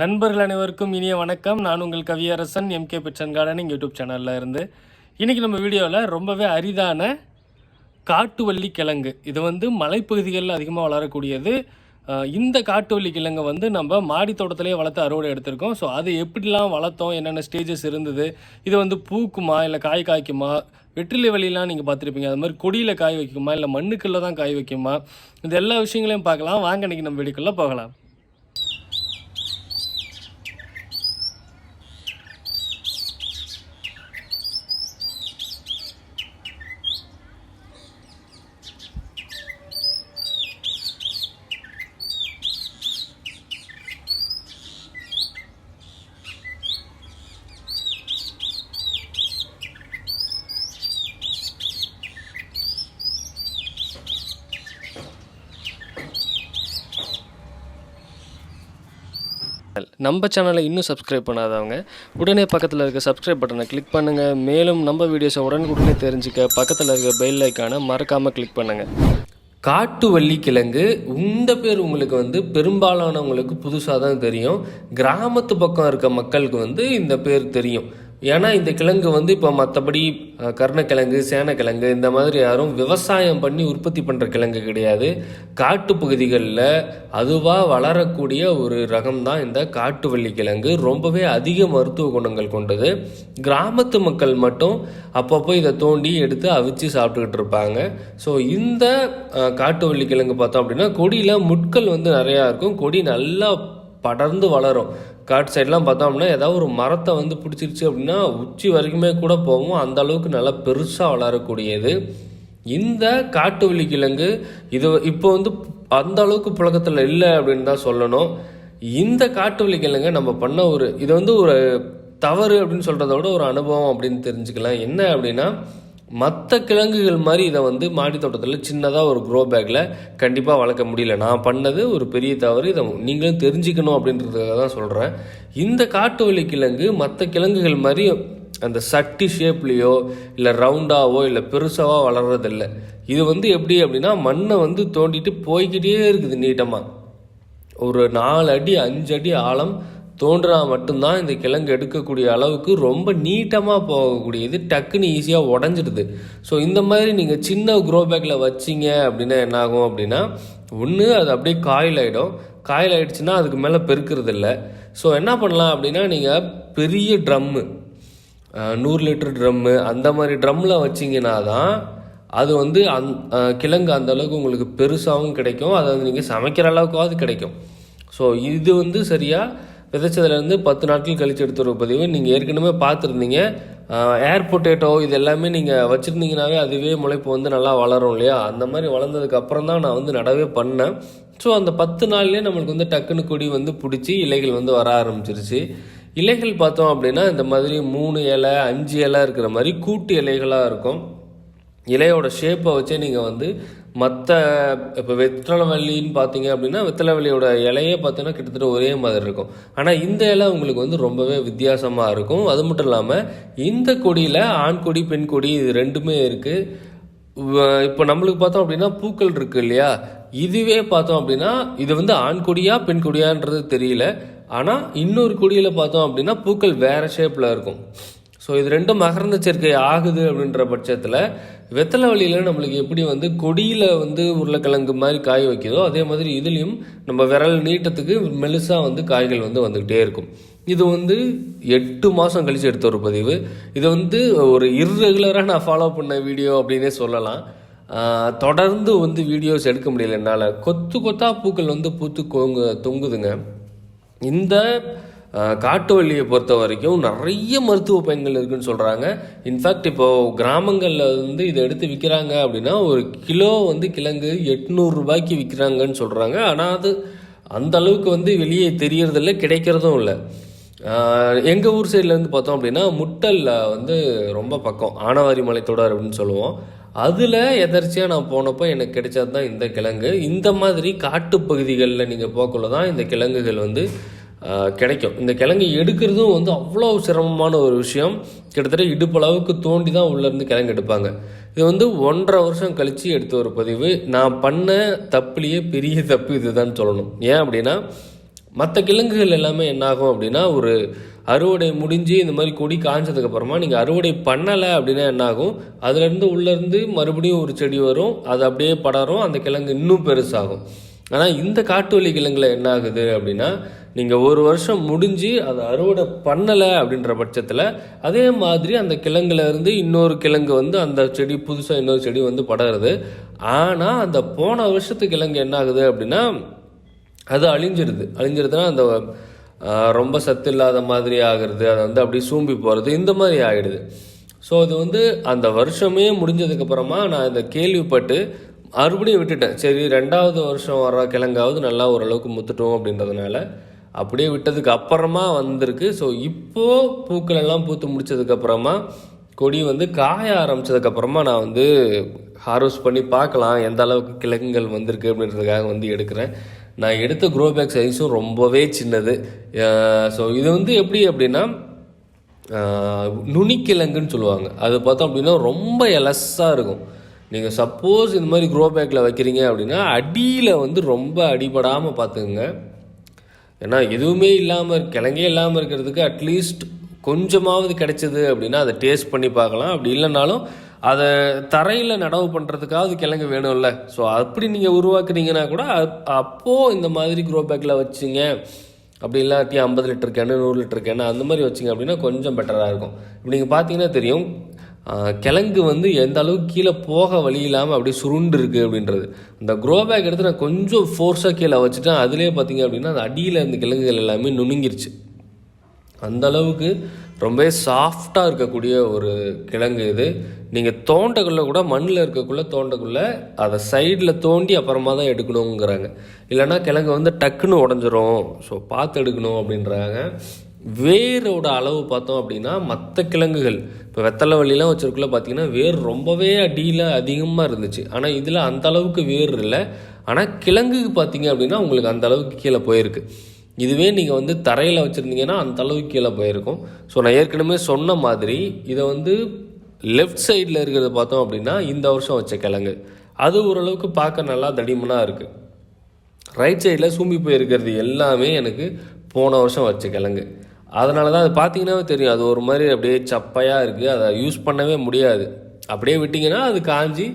நண்பர்கள் அனைவருக்கும் இனிய வணக்கம். நான் உங்கள் Kaviyarasan MK kitchen gardening YouTube சேனலில் இருந்து. இன்றைக்கி நம்ம வீடியோவில் ரொம்பவே அரிதான காட்டுவள்ளி கிழங்கு. இது வந்து மலைப்பகுதிகளில் அதிகமாக வளரக்கூடியது. இந்த காட்டுவள்ளி கிழங்கை வந்து நம்ம மாடி தோட்டத்திலே வளர்த்து அறுவடை எடுத்திருக்கோம். ஸோ அது எப்படிலாம் வளர்த்தோம்? என்னென்ன ஸ்டேஜஸ் இருந்தது? இது வந்து பூக்குமா? இல்லை காய் காய்க்குமா? வெற்றிலை வழியெலாம் நீங்கள் பார்த்துருப்பீங்க. அது மாதிரி கொடியில் காய் வைக்குமா? இல்லை மண்ணுக்குள்ளே தான் காய் வைக்குமா? இந்த எல்லா விஷயங்களையும் பார்க்கலாம். வாங்க இன்னைக்கு நம்ம வீடியோக்குள்ளே போகலாம். நம்ம சேனலை இன்னும் சப்ஸ்கிரைப் பண்ணாதவங்க உடனே பக்கத்தில் இருக்க சப்ஸ்கிரைப் பட்டனை கிளிக் பண்ணுங்கள் மேலும் நம்ம வீடியோஸை உடனுக்குடனே தெரிஞ்சுக்க பக்கத்தில் இருக்க பெல் ஐக்கானை மறக்காமல் கிளிக் பண்ணுங்கள் காட்டு கிழங்கு இந்த பேர் உங்களுக்கு வந்து பெரும்பாலானவங்களுக்கு புதுசாக தான் தெரியும். கிராமத்து பக்கம் இருக்க மக்களுக்கு வந்து இந்த பேர் தெரியும். ஏன்னா இந்த கிழங்கு வந்து இப்போ மற்றபடி கருணக்கிழங்கு சேனக்கிழங்கு இந்த மாதிரி யாரும் விவசாயம் பண்ணி உற்பத்தி பண்ணுற கிழங்கு கிடையாது. காட்டு பகுதிகளில் அதுவாக வளரக்கூடிய ஒரு ரகம் தான் இந்த காட்டுவள்ளி கிழங்கு. ரொம்பவே அதிக மருத்துவ குணங்கள் கொண்டது. கிராமத்து மக்கள் மட்டும் அப்பப்போ இதை தோண்டி எடுத்து அவிச்சு சாப்பிட்டுக்கிட்டு இருப்பாங்க. ஸோ இந்த காட்டுவள்ளி கிழங்கு பார்த்தோம் அப்படின்னா கொடியில் முட்கள் வந்து நிறையா இருக்கும். கொடி நல்லா படர்ந்து வளரும். காட்டு சைட்லாம் பார்த்தோம் அப்படின்னா ஏதாவது ஒரு மரத்தை வந்து பிடிச்சிருச்சு அப்படின்னா உச்சி வரைக்குமே கூட போகும். அந்த அளவுக்கு நல்லா பெருசாக வளரக்கூடியது. இந்த காட்டுவள்ளி கிழங்கு இது இப்போ வந்து அந்த அளவுக்கு புழக்கத்தில் இல்லை அப்படின்னு தான் சொல்லணும். இந்த காட்டுவள்ளி கிழங்கு நம்ம பண்ண ஒரு இது வந்து ஒரு தவறு அப்படின்னு சொல்கிறத விட ஒரு அனுபவம் அப்படின்னு தெரிஞ்சுக்கலாம். என்ன அப்படின்னா மற்ற கிழங்குகள் மாதிரி இதை வந்து மாடி தோட்டத்தில் சின்னதாக ஒரு க்ரோ பேக்கில் கண்டிப்பாக வளர்க்க முடியல. நான் பண்ணது ஒரு பெரிய தவறு. இதை நீங்களும் தெரிஞ்சுக்கணும் அப்படின்றதுக்காக தான் சொல்கிறேன் இந்த காட்டுவள்ளி கிழங்கு மற்ற கிழங்குகள் மாதிரி அந்த சட்டி ஷேப்லேயோ இல்லை ரவுண்டாவோ இல்லை பெருசாவோ வளர்றதில்லை. இது வந்து எப்படி அப்படின்னா மண்ணை வந்து தோண்டிட்டு போய்கிட்டே இருக்குது நீட்டமாக ஒரு நாலு அடி அஞ்சு அடி ஆழம் தோன்றினா மட்டும்தான் இந்த கிழங்கு எடுக்கக்கூடிய அளவுக்கு ரொம்ப நீட்டமாக போகக்கூடியது டக்குன்னு ஈஸியாக உடஞ்சிடுது. ஸோ இந்த மாதிரி நீங்கள் சின்ன க்ரோ பேக்கில் வச்சீங்க அப்படின்னா என்னாகும் அப்படின்னா ஒன்று அது அப்படியே காயில் ஆகிடும் காயில் ஆகிடுச்சுன்னா அதுக்கு மேலே பெருக்கிறது இல்லை ஸோ என்ன பண்ணலாம் அப்படின்னா நீங்கள் பெரிய ட்ரம்மு நூறு லிட்டர் ட்ரம்மு அந்த மாதிரி ட்ரம்மில் வச்சிங்கன்னா தான் அது வந்து அந் கிழங்கு அந்த அளவுக்கு உங்களுக்கு பெருசாகவும் கிடைக்கும். அதை வந்து நீங்கள் சமைக்கிற அளவுக்காவது கிடைக்கும். ஸோ இது வந்து சரியாக விதைச்சதுலேருந்து பத்து நாட்கள் கழிச்சு எடுத்து பதிவு. நீங்கள் ஏற்கனவே பார்த்துருந்தீங்க. ஏர் பொட்டேட்டோ இது எல்லாமே நீங்கள் வச்சுருந்தீங்கனாவே அதுவே முளைப்பு வந்து நல்லா வளரும் இல்லையா? அந்த மாதிரி வளர்ந்ததுக்கு அப்புறம் தான் நான் வந்து நடவே பண்ணேன். ஸோ அந்த பத்து நாள்லேயே நம்மளுக்கு வந்து டக்குன்னு கொடி வந்து பிடிச்சி இலைகள் வந்து வர ஆரம்பிச்சிருச்சு. இலைகள் பார்த்தோம் அப்படின்னா இந்த மாதிரி மூணு இலை அஞ்சு இலை இருக்கிற மாதிரி கூட்டு இலைகளாக இருக்கும். இலையோட ஷேப்பை வச்சே நீங்கள் வந்து மற்ற இப்போ வெத்தலைவல்லின்னு பார்த்தீங்க அப்படின்னா வெத்தலைவல்லியோட இலையே பார்த்தீங்கன்னா கிட்டத்தட்ட ஒரே மாதிரி இருக்கும். ஆனால் இந்த இலை உங்களுக்கு வந்து ரொம்பவே வித்தியாசமாக இருக்கும். அது மட்டும் இல்லாமல் இந்த கொடியில் ஆண் கொடி பெண் கொடி இது ரெண்டுமே இருக்குது இப்போ நம்மளுக்கு பார்த்தோம் அப்படின்னா பூக்கள் இருக்கு இல்லையா? இதுவே பார்த்தோம் அப்படின்னா இது வந்து ஆண் கொடியா பெண் கொடியான்றது தெரியல. ஆனால் இன்னொரு கொடியில் பார்த்தோம் அப்படின்னா பூக்கள் வேறு ஷேப்பில் இருக்கும். ஸோ இது ரெண்டும் மகரந்த சேர்க்கை ஆகுது அப்படின்ற பட்சத்தில் வெத்தலை வழியில் நம்மளுக்கு எப்படி வந்து கொடியில் வந்து உருளைக்கிழங்கு மாதிரி காய் வைக்குதோ அதே மாதிரி இதுலேயும் நம்ம விரல் நீட்டத்துக்கு மெலுசாக வந்து காய்கள் வந்து வந்துக்கிட்டே இருக்கும். இது வந்து எட்டு மாதம் கழிச்சு எடுத்த ஒரு பதிவு. இது வந்து ஒரு இர்ரெகுலராக நான் ஃபாலோ பண்ண வீடியோ அப்படின்னே சொல்லலாம். தொடர்ந்து வந்து வீடியோஸ் எடுக்க முடியல என்னால். கொத்து கொத்தா பூக்கள் வந்து பூத்து கொங்கு தொங்குதுங்க. இந்த காட்டு வழியை பொறுத்த வரைக்கும் நிறைய மருத்துவ பயன்கள் இருக்குன்னு சொல்கிறாங்க இன்ஃபேக்ட் இப்போது கிராமங்களில் வந்து இதை எடுத்து விற்கிறாங்க அப்படின்னா ஒரு கிலோ வந்து கிழங்கு எட்நூறுரூபாய்க்கு விற்கிறாங்கன்னு சொல்கிறாங்க ஆனால் அது அந்த அளவுக்கு வந்து வெளியே தெரியறதில்ல கிடைக்கிறதும் இல்லை. எங்கள் ஊர் சைட்லேருந்து பார்த்தோம் அப்படின்னா முட்டல்ல வந்து ரொம்ப பக்கம் ஆனவாரி மலைத்தொடர் அப்படின்னு சொல்லுவோம். அதில் எதர்ச்சியாக நான் போனப்போ எனக்கு கிடைச்சது தான் இந்த கிழங்கு. இந்த மாதிரி காட்டுப்பகுதிகளில் நீங்கள் போக்குள்ள தான் இந்த கிழங்குகள் வந்து கிடைக்கும். இந்த கிழங்கு எடுக்கிறதும் வந்து அவ்வளோ சிரமமான ஒரு விஷயம். கிட்டத்தட்ட இடுப்பளவுக்கு தோண்டி தான் உள்ளேருந்து கிழங்கு எடுப்பாங்க. இது வந்து ஒன்றரை வருஷம் கழித்து எடுத்த ஒரு பதிவு. நான் பண்ண தப்புலேயே பெரிய தப்பு இதுதான் சொல்லணும். ஏன் அப்படின்னா மற்ற கிழங்குகள் எல்லாமே என்னாகும் அப்படின்னா ஒரு அறுவடை முடிஞ்சு இந்த மாதிரி கொடி காய்ஞ்சதுக்கப்புறமா நீங்கள் அறுவடை பண்ணலை அப்படின்னா என்னாகும்? அதுலேருந்து உள்ளேருந்து மறுபடியும் ஒரு செடி வரும். அது அப்படியே படரும். அந்த கிழங்கு இன்னும் பெருசாகும். ஆனால் இந்த காட்டுவள்ளி கிழங்குல என்ன ஆகுது அப்படின்னா நீங்கள் ஒரு வருஷம் முடிஞ்சு அதை அறுவடை பண்ணலை அப்படின்ற பட்சத்தில் அதே மாதிரி அந்த கிழங்குலேருந்து இன்னொரு கிழங்கு வந்து அந்த செடி புதுசாக இன்னொரு செடி வந்து படருது ஆனால் அந்த போன வருஷத்து கிழங்கு என்ன ஆகுது அப்படின்னா அது அழிஞ்சிருது. அழிஞ்சிருதுன்னா அந்த ரொம்ப சத்து இல்லாத மாதிரி ஆகிறது அது வந்து அப்படியே சூம்பி போகிறது இந்த மாதிரி ஆகிடுது ஸோ அது வந்து அந்த வருஷமே முடிஞ்சதுக்கப்புறமா நான் இந்த கேள்விப்பட்டு மறுபடியும் விட்டுட்டேன். சரி ரெண்டாவது வருஷம் வர கிழங்காவது நல்லா ஓரளவுக்கு முத்துட்டோம் அப்படின்றதுனால அப்படியே விட்டதுக்கு அப்புறமா வந்திருக்கு. ஸோ இப்போது பூக்கள் எல்லாம் பூத்து முடிச்சதுக்கப்புறமா கொடி வந்து காய ஆரம்பிச்சதுக்கப்புறமா நான் வந்து ஹார்வெஸ்ட் பண்ணி பார்க்கலாம் எந்த அளவுக்கு கிழங்குகள் வந்திருக்கு அப்படின்றதுக்காக வந்து எடுக்கிறேன். நான் எடுத்த க்ரோ பேக் சைஸும் ரொம்பவே சின்னது. ஸோ இது வந்து எப்படி அப்படின்னா நுனிக்கிழங்குன்னு சொல்லுவாங்க. அது பார்த்தோம் அப்படின்னா ரொம்ப எலஸாக இருக்கும். நீங்கள் சப்போஸ் இந்த மாதிரி க்ரோ பேக்கில் வைக்கிறீங்க அப்படின்னா அடியில் வந்து ரொம்ப அடிபடாமல் பார்த்துக்குங்க. ஏன்னா எதுவுமே இல்லாமல் கிழங்கே இல்லாமல் இருக்கிறதுக்கு அட்லீஸ்ட் கொஞ்சமாவது கிடைச்சது அப்படின்னா அதை டேஸ்ட் பண்ணி பார்க்கலாம். அப்படி இல்லைனாலும் அதை தரையில் நடவு பண்ணுறதுக்காவது கிழங்கு வேணும்ல. ஸோ அப்படி நீங்கள் உருவாக்குறீங்கன்னா கூட அப்போது இந்த மாதிரி க்ரோ பேக்கில் வச்சிங்க. அப்படி இல்லாட்டி ஐம்பது லிட்டர் கேனு நூறு லிட்டர் கேனு அந்த மாதிரி வச்சிங்க அப்படின்னா கொஞ்சம் பெட்டராக இருக்கும். இப்போ நீங்கள் பார்த்தீங்கன்னா தெரியும் கிழங்கு வந்து எந்த அளவுக்கு கீழே போக வழி இல்லாமல் அப்படியே சுருண்டு இருக்குது அப்படின்றது. இந்த க்ரோ பேக் எடுத்து நான் கொஞ்சம் ஃபோர்ஸாக கீழே வச்சுட்டேன். அதுலேயே பார்த்தீங்க அப்படின்னா அந்த அடியில் இருந்த கிழங்குகள் எல்லாமே நுணுங்கிருச்சு. அந்த அளவுக்கு ரொம்பவே சாஃப்டாக இருக்கக்கூடிய ஒரு கிழங்கு இது. நீங்கள் தோண்டக்குள்ளே கூட மண்ணில் இருக்கக்குள்ளே தோண்டக்குள்ளே அதை சைடில் தோண்டி அப்புறமா தான் எடுக்கணுங்கிறாங்க இல்லைன்னா கிழங்கு வந்து டக்குன்னு உடஞ்சிரும். ஸோ பார்த்து எடுக்கணும் அப்படின்றாங்க. வேரோட அளவு பார்த்தோம் அப்படின்னா மற்ற கிழங்குகள். இப்போ வெத்தலை வள்ளிலாம் வச்சிருக்குள்ள பார்த்தீங்கன்னா வேர் ரொம்பவே அடியில் அதிகமாக இருந்துச்சு. ஆனால் இதில் அந்த அளவுக்கு வேர் இல்லை. ஆனால் கிழங்குக்கு பார்த்தீங்க அப்படின்னா உங்களுக்கு அந்த அளவுக்கு கீழே போயிருக்கு. இதுவே நீங்கள் வந்து தரையில் வச்சுருந்தீங்கன்னா அந்த அளவுக்கு கீழே போயிருக்கும். ஸோ நான் ஏற்கனவே சொன்ன மாதிரி இதை வந்து லெஃப்ட் சைடில் இருக்கிறத பார்த்தோம் அப்படின்னா இந்த வருஷம் வச்ச கிழங்கு. அது ஓரளவுக்கு பார்க்க நல்லா தடிமனாக இருக்குது ரைட் சைடில் சூம்பி போயிருக்கிறது எல்லாமே எனக்கு போன வருஷம் வச்ச கிழங்கு. அதனால தான் அது பார்த்தீங்கன்னா தெரியும். அது ஒரு மாதிரி அப்படியே சப்பையாக இருக்குது அதை யூஸ் பண்ணவே முடியாது. அப்படியே விட்டிங்கன்னா அது காஞ்சி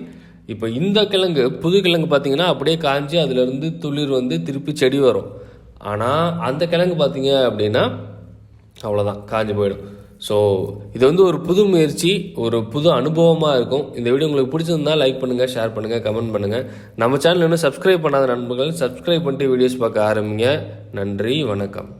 இப்போ இந்த கிழங்கு புது கிழங்கு பார்த்தீங்கன்னா அப்படியே காஞ்சி அதுலேருந்து துளிர் வந்து திருப்பி செடி வரும். ஆனால் அந்த கிழங்கு பார்த்தீங்க அப்படின்னா அவ்வளோதான் காஞ்சி போயிடும். ஸோ இது வந்து ஒரு புது முயற்சி ஒரு புது அனுபவமாக இருக்கும். இந்த வீடியோ உங்களுக்கு பிடிச்சிருந்தா லைக் பண்ணுங்கள் ஷேர் பண்ணுங்கள் கமெண்ட் பண்ணுங்கள் நம்ம சேனல் இன்னும் சப்ஸ்கிரைப் பண்ணாத நண்பர்கள் சப்ஸ்கிரைப் பண்ணிட்டு வீடியோஸ் பார்க்க ஆரம்பிங்க. நன்றி வணக்கம்.